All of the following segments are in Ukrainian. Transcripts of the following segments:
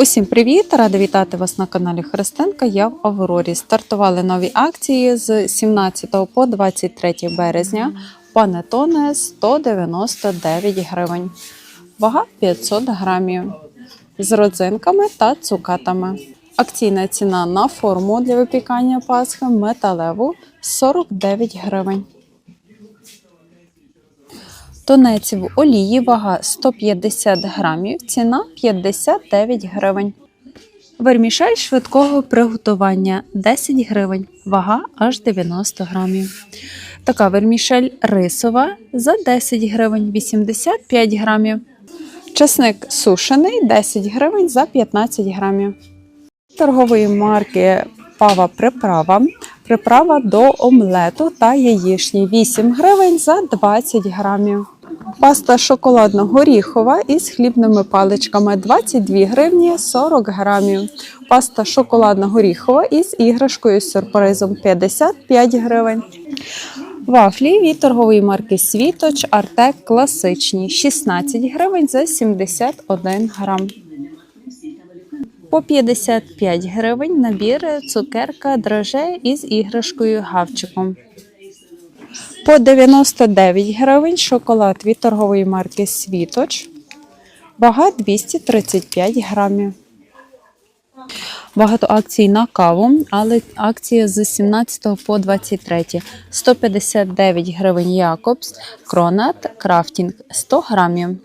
Усім привіт! Рада вітати вас на каналі Христинка. Я в Аврорі. Стартували нові акції з 17 по 23 березня. Панетоне 199 гривень. Вага 500 грамів. З родзинками та цукатами. Акційна ціна на форму для випікання пасхи металеву 49 гривень. Тунець в олії, вага 150 грамів, ціна 59 гривень. Вермішель швидкого приготування 10 гривень, вага аж 90 грамів. Така вермішель рисова за 10 гривень 85 грамів. Часник сушений 10 гривень за 15 грамів. Торгової марки Пава Приправа. Приправа до омлету та яєчні 8 гривень за 20 грамів. Паста шоколадно-горіхова із хлібними паличками 22 гривні 40 грамів. Паста шоколадно-горіхова із іграшкою з сюрпризом 55 гривень. Вафлі від торгової марки Світоч Артек класичні 16 гривень за 71 грам. По 55 гривень набір цукерка драже із іграшкою гавчиком. По 99 гривень шоколад від торгової марки Світоч. Вага 235 грамів. Багато акцій на каву, але акція з 17 по 23. 159 гривень Якобс, Кронат, Крафтінг 100 грамів.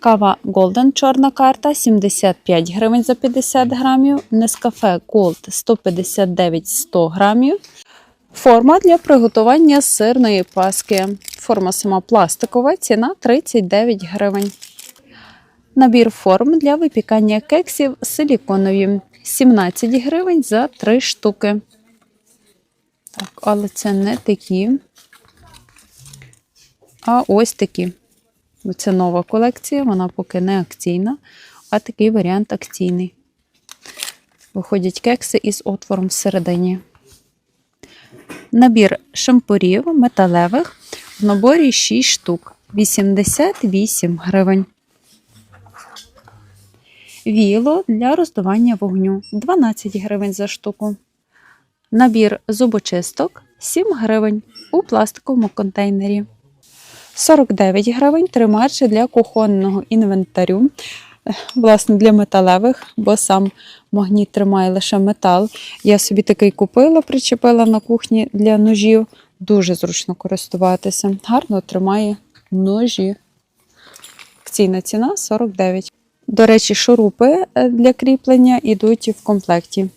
Кава Golden чорна карта 75 гривень за 50 грамів. Нескафе Gold 159 100 грамів. Форма для приготування сирної паски. Форма сама пластикова, ціна 39 гривень. Набір форм для випікання кексів силіконові 17 гривень за 3 штуки. Так, але це не такі. А ось такі. Це нова колекція, вона поки не акційна, а такий варіант акційний. Виходять кекси із отвором всередині. Набір шампурів металевих в наборі 6 штук 88 гривень. Віло для роздування вогню 12 гривень за штуку. Набір зубочисток 7 гривень у пластиковому контейнері. 49 гривень тримач для кухонного інвентарю. Власне, для металевих, бо сам магніт тримає лише метал. Я собі такий купила, причепила на кухні для ножів. Дуже зручно користуватися. Гарно тримає ножі. Акційна ціна 49. До речі, шурупи е, для кріплення йдуть в комплекті.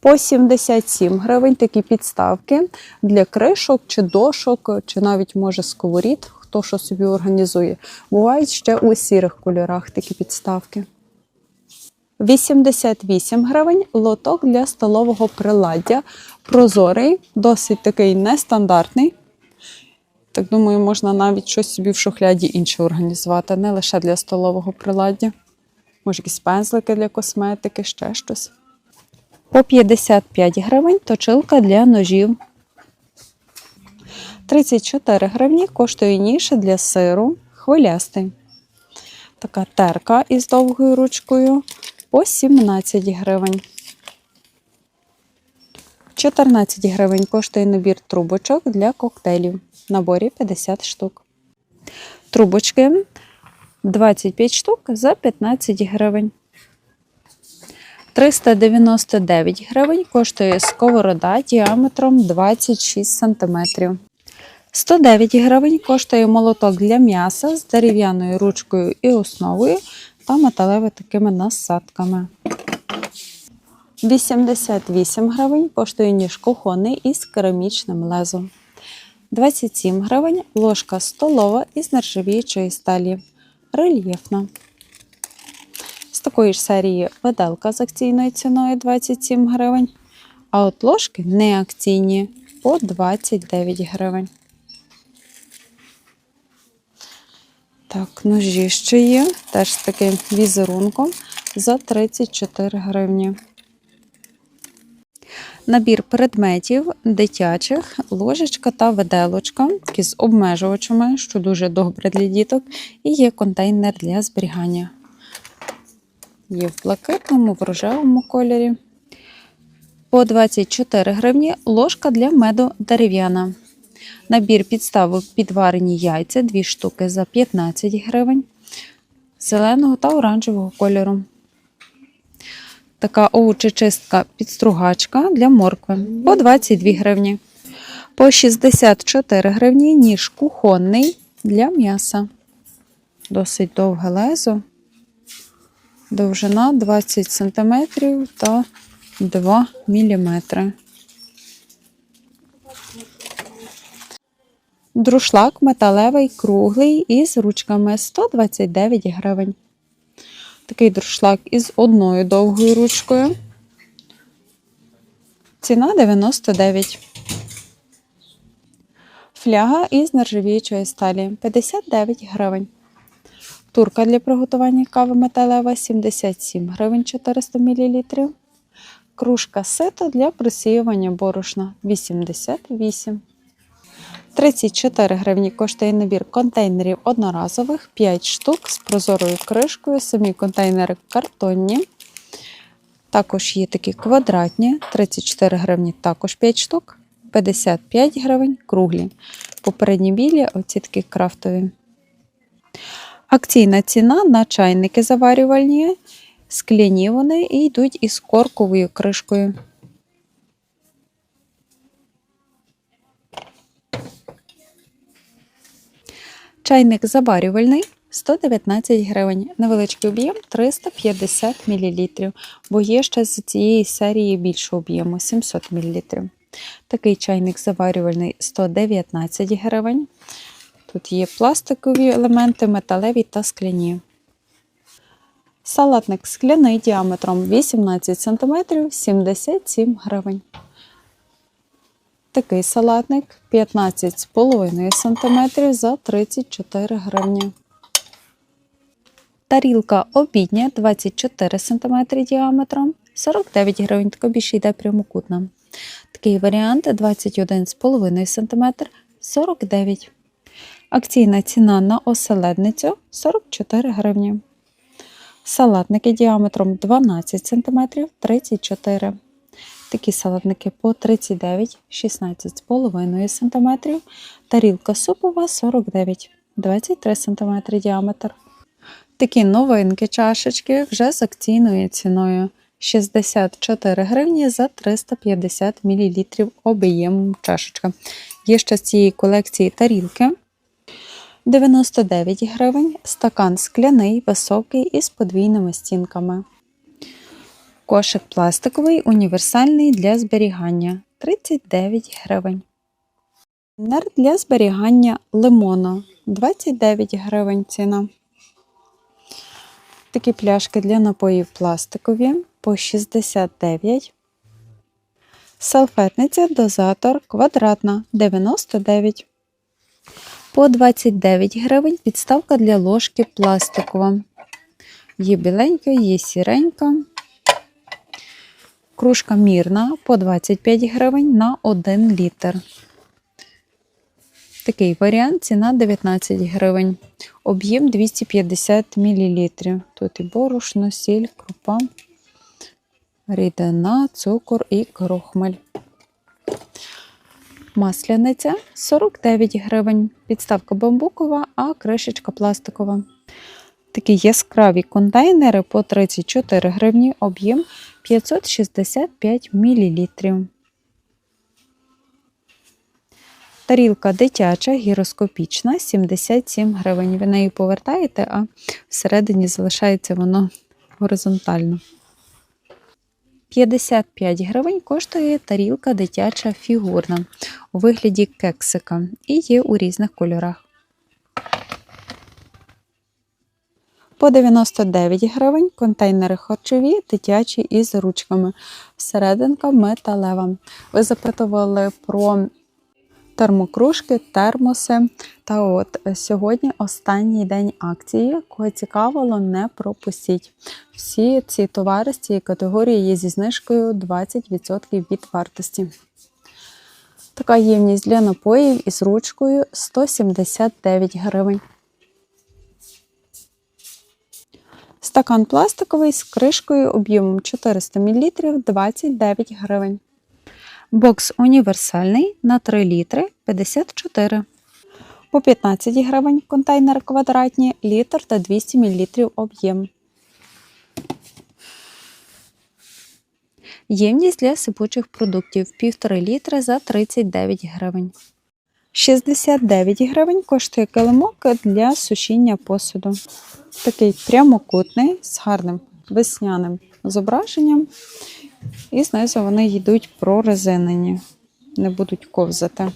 По 77 гривень такі підставки для кришок чи дошок, чи навіть може сковорід, хто що собі організує. Бувають ще у сірих кольорах такі підставки. 88 гривень лоток для столового приладдя. Прозорий, досить такий нестандартний. Так думаю, можна навіть щось собі в шухляді інше організувати, не лише для столового приладдя. Може, якісь пензлики для косметики, ще щось. По 55 гривень точилка для ножів. 34 гривні коштує ніж для сиру, хвилястий. Така терка із довгою ручкою по 17 гривень. 14 гривень коштує набір трубочок для коктейлів. В наборі 50 штук. Трубочки 25 штук за 15 гривень. 399 гривень коштує сковорода діаметром 26 см. 109 гривень коштує молоток для м'яса з дерев'яною ручкою і основою та металевими такими насадками. 88 гривень коштує ніж кухонний із керамічним лезом. 27 гривень ложка столова із нержавіючої сталі. Рельєфна. З такої ж серії виделка з акційною ціною 27 гривень. А от ложки не акційні по 29 гривень. Так, ножі ще є, теж з таким візерунком за 34 гривні. Набір предметів дитячих, ложечка та виделочка, такі з обмежувачами, що дуже добре для діток, і є контейнер для зберігання. Є в блакитному, в рожевому кольорі. По 24 гривні ложка для меду дерев'яна. Набір підставок підварені яйця, 2 штуки за 15 гривень. Зеленого та оранжевого кольору. Така овочечистка підстругачка для моркви по 22 гривні. По 64 гривні ніж кухонний для м'яса. Досить довге лезо. Довжина 20 см та 2 мм. Друшлак металевий, круглий із ручками 129 гривень. Такий друшлак із одною довгою ручкою. Ціна 99. Фляга із нержавіючої сталі 59 гривень. Турка для приготування кави металева 77 гривень 400 мл. Кружка сито для просіювання борошна 88. 34 гривні коштує набір контейнерів одноразових 5 штук з прозорою кришкою. Самі контейнери картонні. Також є такі квадратні, 34 гривні також 5 штук, 55 гривень круглі. Попередні білі, оці такі крафтові. Акційна ціна на чайники заварювальні, скляні вони і йдуть із корковою кришкою. Чайник заварювальний 119 гривень, невеличкий об'єм 350 мл, бо є ще з цієї серії більшого об'єму 700 мл. Такий чайник заварювальний 119 гривень. Тут є пластикові елементи, металеві та скляні. Салатник скляний діаметром 18 см 77 гривень. Такий салатник 15,5 см за 34 гривні. Тарілка обідня 24 см діаметром 49 гривень, така більше йде прямокутна. Такий варіант 21,5 см 49 Акційна ціна на оселедницю 44 гривні. Салатники діаметром 12 см 34 Такі салатники по 39, 16,5 см. Тарілка супова 49, 23 см діаметр. Такі новинки чашечки вже з акційною ціною 64 гривні за 350 мл об'ємом чашечка. Є ще з цієї колекції тарілки. 99 гривень, стакан скляний, високий із подвійними стінками. Кошик пластиковий, універсальний для зберігання 39 гривень. Нер для зберігання лимону 29 гривень ціна. Такі пляшки для напоїв пластикові по 69. Салфетниця дозатор квадратна 99. По 29 гривень підставка для ложки пластикова. Є біленька, є сіренька. Кружка мірна по 25 гривень на 1 літр. Такий варіант ціна 19 гривень. Об'єм 250 мл. Тут і борошно, сіль, крупа, рідина, цукор і крохмаль. Масляниця 49 гривень. Підставка бамбукова, а кришечка пластикова. Такі яскраві контейнери по 34 гривні, об'єм 565 мл. Тарілка дитяча, гіроскопічна, 77 гривень. Ви нею повертаєте, а всередині залишається воно горизонтально. 55 гривень коштує тарілка дитяча фігурна у вигляді кексика і є у різних кольорах. По 99 гривень контейнери харчові, дитячі із ручками. Всерединка металева. Ви запитували про термокружки, термоси. Та от сьогодні останній день акції. Кого цікавило, не пропустіть. Всі ці товари з цієї категорії є зі знижкою 20% від вартості. Така ємність для напоїв із ручкою 179 гривень. Стакан пластиковий з кришкою об'ємом 400 мл 29 гривень. Бокс універсальний на 3 літри 54. По 15 гривень контейнер квадратні, літр та 200 мл об'єм. Ємність для сипучих продуктів 1,5 літри за 39 гривень. 69 гривень коштує килимок для сушіння посуду. Такий прямокутний з гарним весняним зображенням. І знизу вони йдуть прорезинені, не будуть ковзати.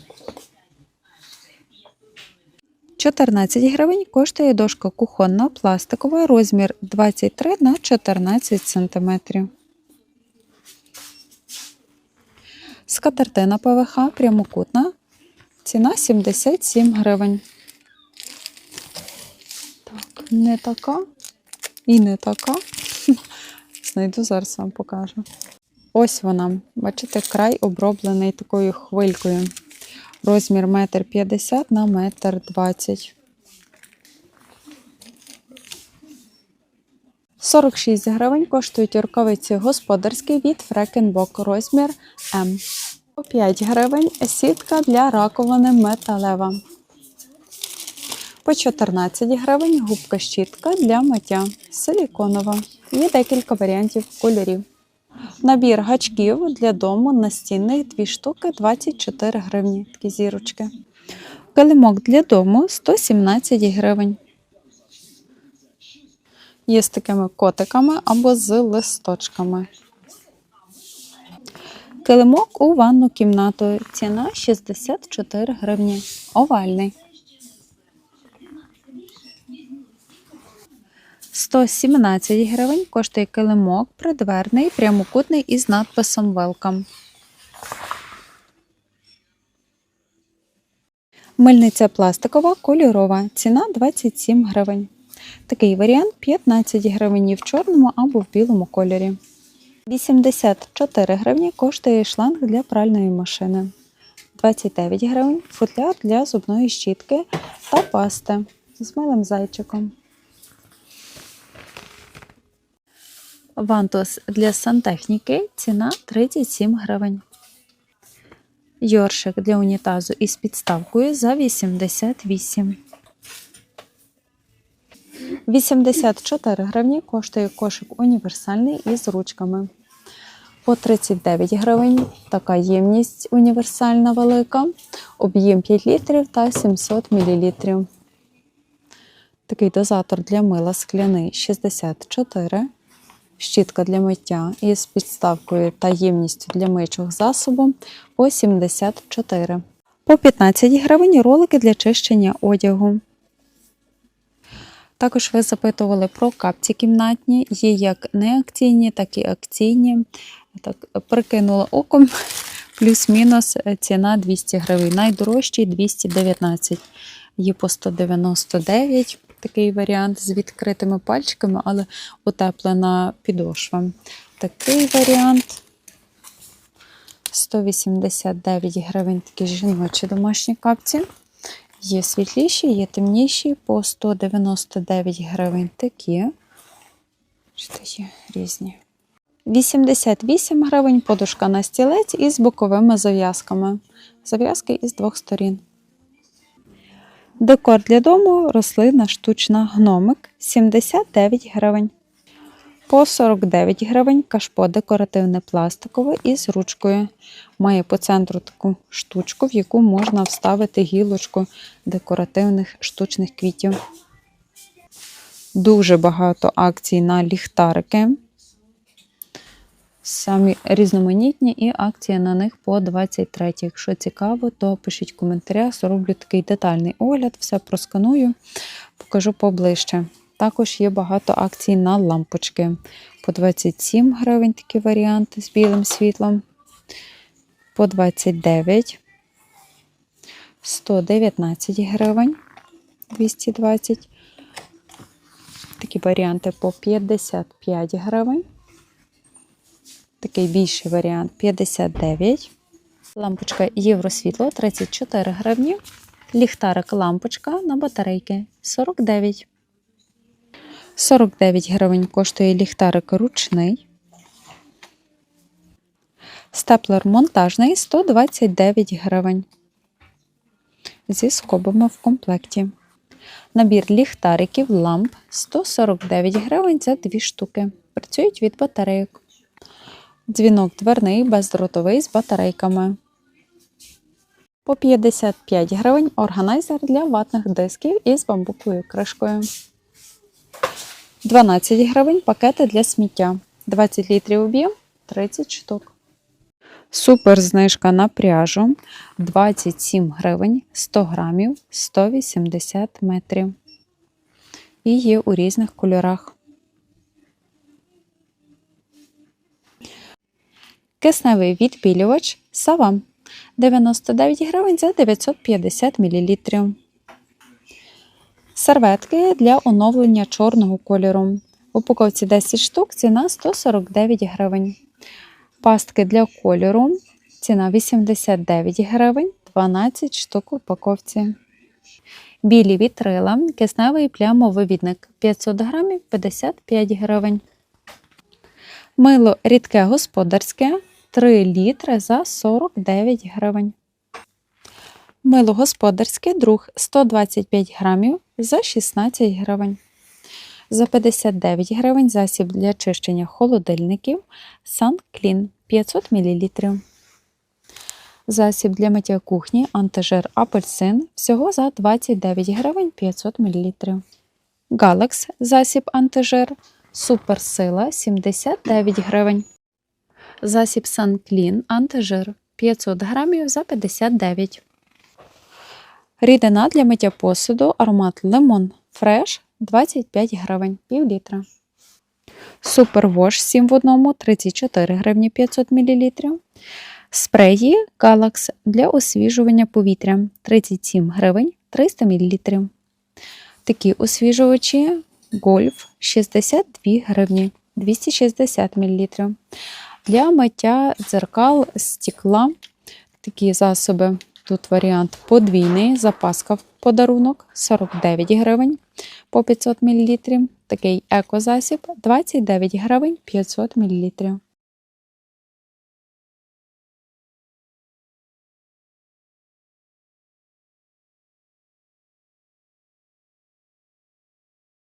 14 гривень коштує дошка кухонна пластикова, розмір 23 на 14 см. Скатертина ПВХ прямокутна. Ціна 77 гривень. Так, не така і не така. Знайду зараз вам покажу. Ось вона. Бачите, край оброблений такою хвилькою. Розмір 1,50 м на 1,20 м. 46 гривень коштують рукавиці господарські від Фрекенбок розмір М. По 5 гривень сітка для раковини металева. По 14 гривень губка щітка для миття силіконова. Є декілька варіантів кольорів. Набір гачків для дому настінних 2 штуки 24 гривні. Такі зірочки. Килимок для дому 117 гривень. Є з такими котиками або з листочками. Килимок у ванну кімнату. Ціна 64 гривні. Овальний. 117 гривень коштує килимок придверний, прямокутний із надписом Welcome. Мильниця пластикова, кольорова. Ціна 27 гривень. Такий варіант 15 гривень в чорному або в білому кольорі. 84 гривні коштує шланг для пральної машини. 29 гривень футляр для зубної щітки та пасти з милим зайчиком. Вантус для сантехніки ціна 37 гривень. Йоршик для унітазу із підставкою за 88. 84 гривні коштує кошик універсальний із ручками. По 39 гривень така ємність універсальна велика, об'єм 5 літрів та 700 мл. Такий дозатор для мила скляний 64 щітка для миття із підставкою та ємністю для миючих засобу по 74. По 15 гривень ролики для чищення одягу. Також ви запитували про капці кімнатні, є як неакційні, так і акційні. Так, прикинула оком, плюс-мінус ціна 200 гривень. Найдорожчий 219. Є по 199 такий варіант з відкритими пальчиками, але утеплена підошва. Такий варіант 189 гривень такі жіночі домашні капці. Є світліші, є темніші, по 199 гривень такі. Що є різні. 88 гривень подушка на стілець із боковими зав'язками. Зав'язки із двох сторін. Декор для дому рослина штучна гномик 79 гривень. По 49 гривень кашпо декоративне пластикове із ручкою. Має по центру таку штучку, в яку можна вставити гілочку декоративних штучних квітів. Дуже багато акцій на ліхтарики. Самі різноманітні і акції на них по 23. Якщо цікаво, то пишіть в коментарях, зроблю такий детальний огляд, все просканую, покажу поближче. Також є багато акцій на лампочки. По 27 гривень такі варіанти з білим світлом. По 29, 119 гривень 220. Такі варіанти по 55 гривень. Такий більший варіант 59. Лампочка Євросвітло 34 гривні. Ліхтарик лампочка на батарейки 49. 49 гривень коштує ліхтарик ручний. Степлер монтажний 129 гривень. Зі скобами в комплекті. Набір ліхтариків ламп 149 гривень за дві штуки. Працюють від батарейок. Дзвінок дверний бездротовий з батарейками. По 55 гривень органайзер для ватних дисків із бамбуковою кришкою. 12 гривень пакети для сміття. 20 літрів об'єм 30 штук. Супер знижка на пряжу 27 гривень 100 грамів 180 метрів. І є у різних кольорах. Кисневий відбілювач Савам 99 гривень за 950 мл. Серветки для оновлення чорного кольору. В упаковці 10 штук, ціна 149 гривень. Пастки для кольору. Ціна 89 гривень, 12 штук в упаковці. Білі вітрила, кисневий плямовивідник 500 грамів 55 гривень. Мило рідке господарське 3 літри за 49 гривень. Мило господарське друг 125 грамів за 16 гривень. За 59 гривень засіб для чищення холодильників SunClean 500 мл. Засіб для миття кухні антижир апельсин всього за 29 гривень 500 мл. Галакс засіб антижир Суперсила 79 гривень. Засіб SunClean антижир 500 грамів за 59 Рідина для миття посуду аромат лимон фреш 25 гривень пів літра. Супервош 7 в 1 34 гривні 500 мл. Спреї Galax для освіжування повітря 37 гривень 300 мл. Такі освіжувачі Гольф 62 гривні 260 мл. Для миття дзеркал стекла такі засоби. Тут варіант подвійний, запаска в подарунок 49 гривень по 500 мл. Такий екозасіб 29 гривень 500 мл.